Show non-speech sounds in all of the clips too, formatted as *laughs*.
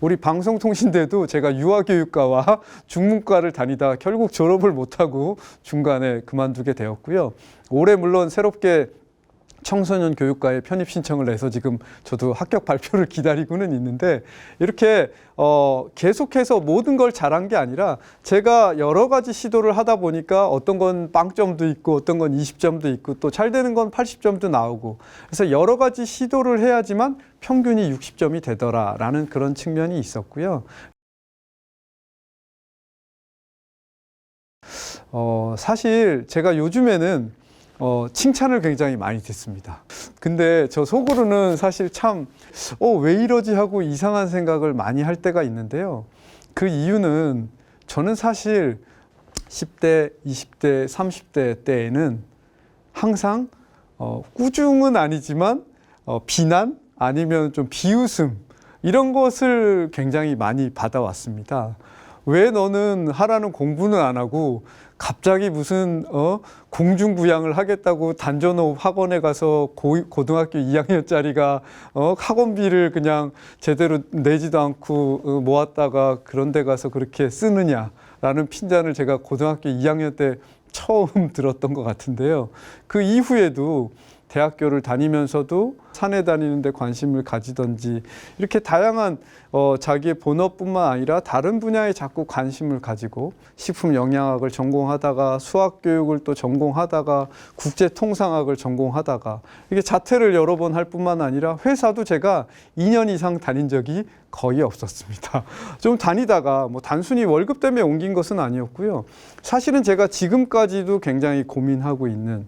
우리 방송통신대도 제가 유아교육과와 중문과를 다니다 결국 졸업을 못하고 중간에 그만두게 되었고요. 올해 물론 새롭게 청소년 교육과에 편입 신청을 내서 지금 저도 합격 발표를 *laughs* 기다리고는 있는데 이렇게 어 계속해서 모든 걸 잘한 게 아니라 제가 여러 가지 시도를 하다 보니까 어떤 건 빵점도 있고 어떤 건 20점도 있고 또 잘 되는 건 80점도 나오고 그래서 여러 가지 시도를 해야지만 평균이 60점이 되더라라는 그런 측면이 있었고요. 어 사실 제가 요즘에는 어, 칭찬을 굉장히 많이 듣습니다. 근데 저 속으로는 사실 참, 어, 왜 이러지 하고 이상한 생각을 많이 할 때가 있는데요. 그 이유는 저는 사실 10대, 20대, 30대 때에는 항상 어, 꾸중은 아니지만 어, 비난 아니면 좀 비웃음 이런 것을 굉장히 많이 받아왔습니다. 왜 너는 하라는 공부는 안 하고 갑자기 무슨 어 공중부양을 하겠다고 단전호흡 학원에 가서 고, 고등학교 2학년짜리가 어 학원비를 그냥 제대로 내지도 않고 어, 모았다가 그런 데 가서 그렇게 쓰느냐라는 핀잔을 제가 고등학교 2학년 때 처음 *laughs* 들었던 것 같은데요. 그 이후에도 대학교를 다니면서도 산에 다니는데 관심을 가지던지 이렇게 다양한 어, 자기의 본업뿐만 아니라 다른 분야에 자꾸 관심을 가지고 식품 영양학을 전공하다가 수학 교육을 또 전공하다가 국제 통상학을 전공하다가 이게 자퇴를 여러 번 할 뿐만 아니라 회사도 제가 2년 이상 다닌 적이 거의 없었습니다. *laughs* 좀 다니다가 뭐 단순히 월급 때문에 옮긴 것은 아니었고요. 사실은 제가 지금까지도 굉장히 고민하고 있는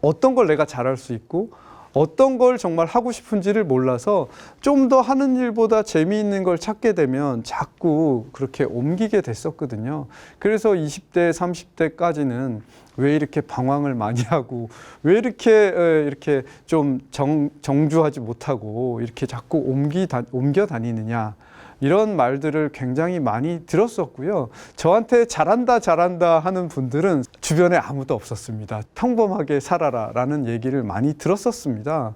어떤 걸 내가 잘할 수 있고 어떤 걸 정말 하고 싶은지를 몰라서 좀 더 하는 일보다 재미있는 걸 찾게 되면 자꾸 그렇게 옮기게 됐었거든요. 그래서 20대, 30대까지는 왜 이렇게 방황을 많이 하고 왜 이렇게 에, 이렇게 좀 정, 정주하지 못하고 이렇게 자꾸 옮기 다, 옮겨 다니느냐. 이런 말들을 굉장히 많이 들었었고요. 저한테 잘한다, 잘한다 하는 분들은 주변에 아무도 없었습니다. 평범하게 살아라 라는 얘기를 많이 들었었습니다.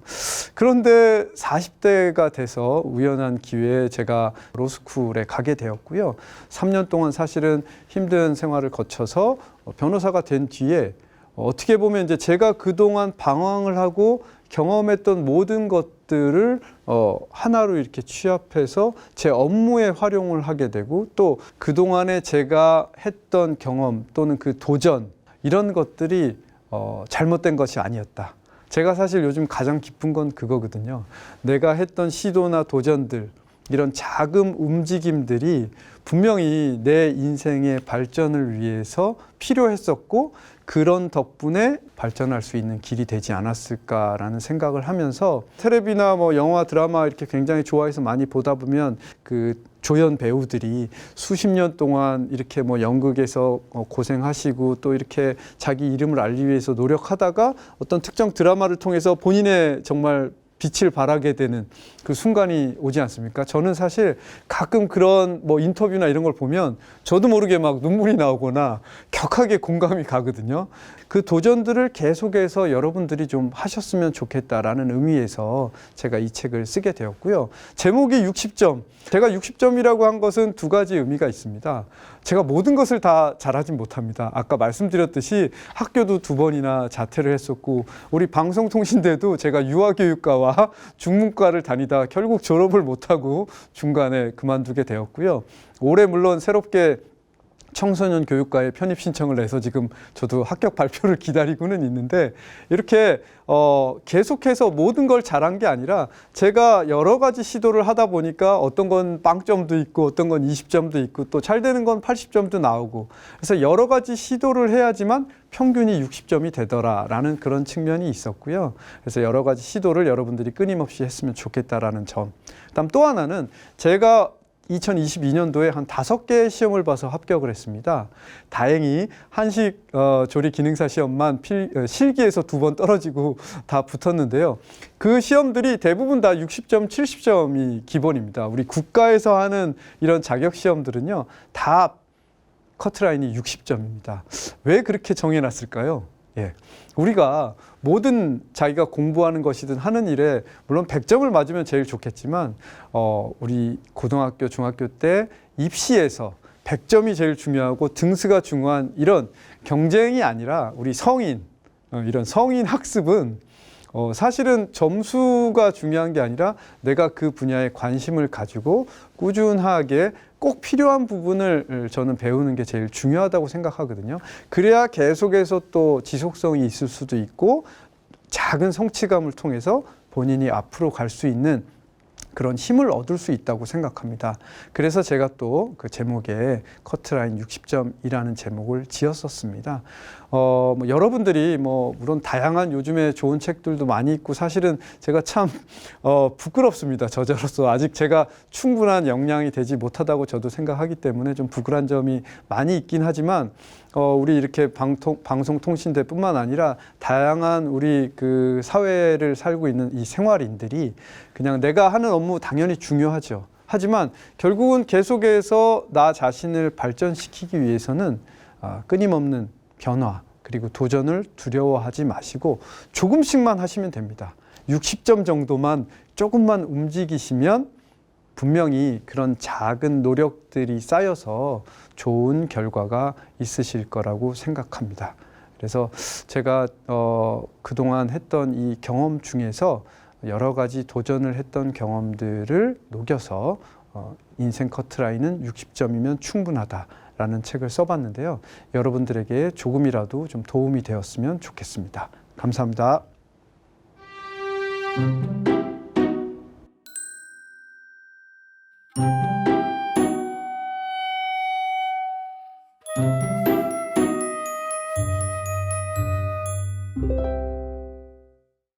그런데 40대가 돼서 우연한 기회에 제가 로스쿨에 가게 되었고요. 3년 동안 사실은 힘든 생활을 거쳐서 변호사가 된 뒤에 어떻게 보면 이제 제가 그동안 방황을 하고 경험했던 모든 것들을 어, 하나로 이렇게 취합해서 제 업무에 활용을 하게 되고 또 그동안에 제가 했던 경험 또는 그 도전 이런 것들이 어, 잘못된 것이 아니었다. 제가 사실 요즘 가장 기쁜 건 그거거든요. 내가 했던 시도나 도전들 이런 작은 움직임들이 분명히 내 인생의 발전을 위해서 필요했었고 그런 덕분에 발전할 수 있는 길이 되지 않았을까라는 생각을 하면서 테레비나 뭐 영화 드라마 이렇게 굉장히 좋아해서 많이 보다 보면 그 조연 배우들이 수십 년 동안 이렇게 뭐 연극에서 어, 고생하시고 또 이렇게 자기 이름을 알리기 위해서 노력하다가 어떤 특정 드라마를 통해서 본인의 정말 빛을 발하게 되는 그 순간이 오지 않습니까? 저는 사실 가끔 그런 뭐 인터뷰나 이런 걸 보면 저도 모르게 막 눈물이 나오거나 격하게 공감이 가거든요. 그 도전들을 계속해서 여러분들이 좀 하셨으면 좋겠다라는 의미에서 제가 이 책을 쓰게 되었고요. 제목이 60점. 제가 60점이라고 한 것은 두 가지 의미가 있습니다. 제가 모든 것을 다 잘하진 못합니다. 아까 말씀드렸듯이 학교도 두 번이나 자퇴를 했었고 우리 방송통신대도 제가 유아교육과와 중문과를 다니다 결국 졸업을 못하고 중간에 그만두게 되었고요. 올해 물론 새롭게 청소년 교육과에 편입 신청을 내서 지금 저도 합격 발표를 *laughs* 기다리고는 있는데 이렇게 어 계속해서 모든 걸 잘한 게 아니라 제가 여러 가지 시도를 하다 보니까 어떤 건 빵점도 있고 어떤 건 20점도 있고 또 잘 되는 건 80점도 나오고 그래서 여러 가지 시도를 해야지만 평균이 60점이 되더라라는 그런 측면이 있었고요. 그래서 여러 가지 시도를 여러분들이 끊임없이 했으면 좋겠다라는 점. 그다음 또 하나는 제가 2022년도에 한 다섯 개의 시험을 봐서 합격을 했습니다. 다행히 한식 어, 조리 기능사 시험만 필, 어, 실기에서 두 번 떨어지고 다 붙었는데요. 그 시험들이 대부분 다 60점, 70점이 기본입니다. 우리 국가에서 하는 이런 자격 시험들은요, 다 커트라인이 60점입니다. 왜 그렇게 정해놨을까요? 예. 우리가 모든 자기가 공부하는 것이든 하는 일에 물론 100점을 맞으면 제일 좋겠지만 어 우리 고등학교 중학교 때 입시에서 100점이 제일 중요하고 등수가 중요한 이런 경쟁이 아니라 우리 성인 어, 이런 성인 학습은 어, 사실은 점수가 중요한 게 아니라 내가 그 분야에 관심을 가지고 꾸준하게 꼭 필요한 부분을 저는 배우는 게 제일 중요하다고 생각하거든요. 그래야 계속해서 또 지속성이 있을 수도 있고 작은 성취감을 통해서 본인이 앞으로 갈 수 있는 그런 힘을 얻을 수 있다고 생각합니다. 그래서 제가 또 그 제목에 커트라인 60점이라는 제목을 지었었습니다. 어, 뭐 여러분들이 뭐 물론 다양한 요즘에 좋은 책들도 많이 있고 사실은 제가 참 어, 부끄럽습니다. 저자로서 아직 제가 충분한 역량이 되지 못하다고 저도 생각하기 때문에 좀 부끄러운 점이 많이 있긴 하지만 어, 우리 이렇게 방통, 방송통신대뿐만 아니라 다양한 우리 그 사회를 살고 있는 이 생활인들이 그냥 내가 하는 업무 당연히 중요하죠. 하지만 결국은 계속해서 나 자신을 발전시키기 위해서는 아, 끊임없는 변화 그리고 도전을 두려워하지 마시고 조금씩만 하시면 됩니다. 60점 정도만 조금만 움직이시면 분명히 그런 작은 노력들이 쌓여서 좋은 결과가 있으실 거라고 생각합니다. 그래서 제가 어, 그동안 했던 이 경험 중에서 여러 가지 도전을 했던 경험들을 녹여서 어, 인생 커트라인은 60점이면 충분하다 라는 책을 써봤는데요. 여러분들에게 조금이라도 좀 도움이 되었으면 좋겠습니다. 감사합니다.